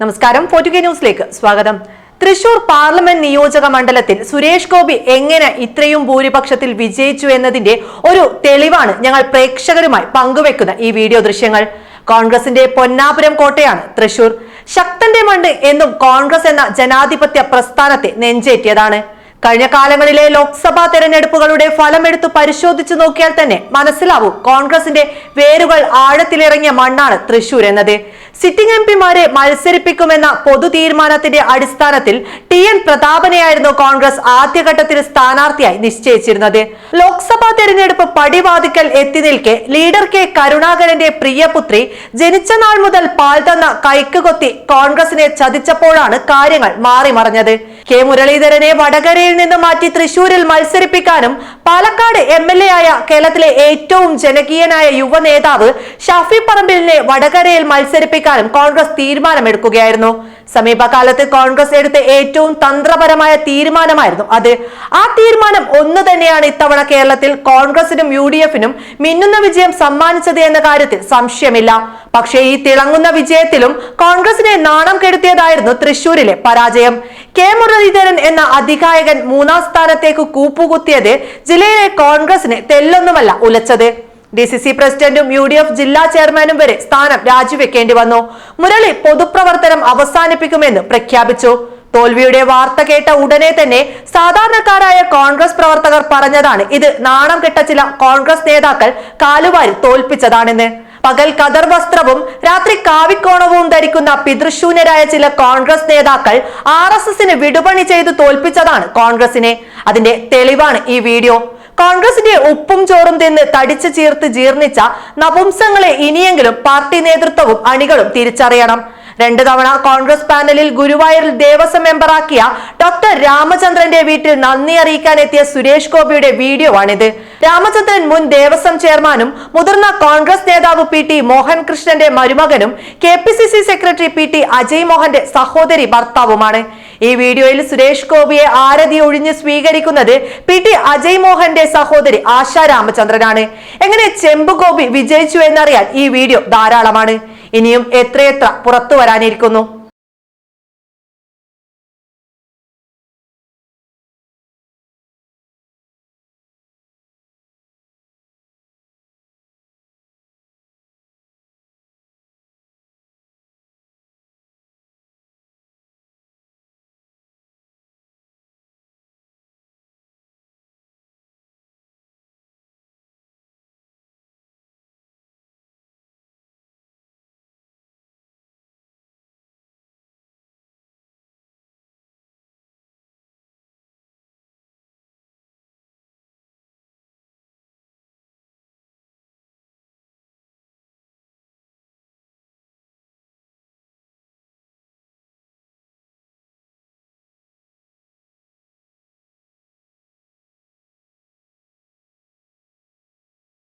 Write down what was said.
നമസ്കാരം. ഫോർട്ടുഗേ ന്യൂസിലേക്ക് സ്വാഗതം. തൃശൂർ പാർലമെന്റ് നിയോജക മണ്ഡലത്തിൽ സുരേഷ് ഗോപി എങ്ങനെ ഇത്രയും ഭൂരിപക്ഷത്തിൽ വിജയിച്ചു എന്നതിന്റെ ഒരു തെളിവാണ് ഞങ്ങൾ പ്രേക്ഷകരുമായി പങ്കുവെക്കുന്ന ഈ വീഡിയോ ദൃശ്യങ്ങൾ. കോൺഗ്രസിന്റെ പൊന്നാപുരം കോട്ടയാണ് തൃശൂർ. ശക്തന്റെ മണ്ണ് എന്നും കോൺഗ്രസ് എന്ന ജനാധിപത്യ പ്രസ്ഥാനത്തെ നെഞ്ചേറ്റിയതാണ്. കഴിഞ്ഞ കാലങ്ങളിലെ ലോക്സഭാ തെരഞ്ഞെടുപ്പുകളുടെ ഫലമെടുത്തു പരിശോധിച്ചു നോക്കിയാൽ തന്നെ മനസ്സിലാവും കോൺഗ്രസിന്റെ വേരുകൾ ആഴത്തിലിറങ്ങിയ മണ്ണാണ് തൃശൂർ എന്നത്. സിറ്റിംഗ് എം പിമാരെ മത്സരിപ്പിക്കുമെന്ന പൊതു തീരുമാനത്തിന്റെ അടിസ്ഥാനത്തിൽ ടി എൻ പ്രതാപനെയായിരുന്നു കോൺഗ്രസ് ആദ്യഘട്ടത്തിൽ സ്ഥാനാർത്ഥിയായി നിശ്ചയിച്ചിരുന്നത്. ലോക്സഭാ തെരഞ്ഞെടുപ്പ് പടിവാതിക്കൽ എത്തി നിൽക്കെ ലീഡർ കെ കരുണാകരന്റെ പ്രിയപുത്രി ജനിച്ച നാൾ മുതൽ പാൽ തന്ന കൈക്ക് കൊത്തി കോൺഗ്രസിനെ ചതിച്ചപ്പോഴാണ് കാര്യങ്ങൾ മാറി മറിഞ്ഞത് കെ മുരളീധരനെ വടകരയിൽ നിന്ന് മാറ്റി തൃശൂരിൽ മത്സരിപ്പിക്കാനും പാലക്കാട് എം എൽ എ ആയ കേരളത്തിലെ ഏറ്റവും ജനകീയനായ യുവ നേതാവ് ഷാഫി പറമ്പിലിനെ വടകരയിൽ മത്സരിപ്പിക്കാനും കോൺഗ്രസ് തീരുമാനമെടുക്കുകയായിരുന്നു. സമീപകാലത്ത് കോൺഗ്രസ് എടുത്ത ഏറ്റവും തന്ത്രപരമായ തീരുമാനമായിരുന്നു അത്. ആ തീരുമാനം ഒന്ന് തന്നെയാണ് ഇത്തവണ കേരളത്തിൽ കോൺഗ്രസിനും യു ഡി എഫിനും മിന്നുന്ന വിജയം സമ്മാനിച്ചത് എന്ന കാര്യത്തിൽ സംശയമില്ല. പക്ഷേ ഈ തിളങ്ങുന്ന വിജയത്തിലും കോൺഗ്രസിനെ നാണം കെടുത്തിയതായിരുന്നു തൃശൂരിലെ പരാജയം. കെ മുരളീധരൻ എന്ന അധികായകൻ മൂന്നാം സ്ഥാനത്തേക്ക് കൂപ്പുകുത്തിയത് ജില്ലയിലെ കോൺഗ്രസിന് തെല്ലൊന്നുമല്ല ഉലച്ചത്. ഡി സി സി പ്രസിഡന്റും യു ഡി എഫ് ജില്ലാ ചെയർമാനും വരെ സ്ഥാനം രാജിവെക്കേണ്ടി വന്നു. മുരളി പൊതുപ്രവർത്തനം അവസാനിപ്പിക്കുമെന്ന് പ്രഖ്യാപിച്ചു. തോൽവിയുടെ വാർത്ത കേട്ട ഉടനെ തന്നെ സാധാരണക്കാരായ കോൺഗ്രസ് പ്രവർത്തകർ പറഞ്ഞതാണ് ഇത് നാണം കെട്ട ചില കോൺഗ്രസ് നേതാക്കൾ കാലുവാരി തോൽപ്പിച്ചതാണെന്ന്. പകൽ കതർ വസ്ത്രവും രാത്രി കാവിക്കോണവും ധരിക്കുന്ന പിതൃശൂന്യരായ ചില കോൺഗ്രസ് നേതാക്കൾ ആർ എസ് എസിന് വിടുപണി ചെയ്ത് തോൽപ്പിച്ചതാണ് കോൺഗ്രസിനെ. അതിന്റെ തെളിവാണ് ഈ വീഡിയോ. കോൺഗ്രസിന്റെ ഉപ്പും ചോറും തിന്ന് തടിച്ചു ചീർത്ത് ജീർണിച്ച നപുംസങ്ങളെ ഇനിയെങ്കിലും പാർട്ടി നേതൃത്വവും അണികളും തിരിച്ചറിയണം. രണ്ടു തവണ കോൺഗ്രസ് പാനലിൽ ഗുരുവായൂരിൽ ദേവസ്വം മെമ്പറാക്കിയ ഡോക്ടർ രാമചന്ദ്രന്റെ വീട്ടിൽ നന്ദി അറിയിക്കാൻ എത്തിയ സുരേഷ് ഗോപിയുടെ വീഡിയോ ആണിത് രാമചന്ദ്രൻ മുൻ ദേവസ്വം ചെയർമാനും മുതിർന്ന കോൺഗ്രസ് നേതാവ് പി ടി മോഹൻകൃഷ്ണന്റെ മരുമകനും K P C C secretary P T Ajay മോഹന്റെ സഹോദരി ഭർത്താവുമാണ്. ഈ വീഡിയോയിൽ സുരേഷ് ഗോപിയെ ആരതി ഒഴിഞ്ഞ് സ്വീകരിക്കുന്നത് പി ടി അജയ് മോഹന്റെ സഹോദരി ആശ രാമചന്ദ്രനാണ്. എങ്ങനെ ചെമ്പു ഗോപി വിജയിച്ചു എന്നറിയാൻ ഈ വീഡിയോ ധാരാളമാണ്. ഇനിയും എത്രയെത്ര പുറത്തു വരാനിരിക്കുന്നു.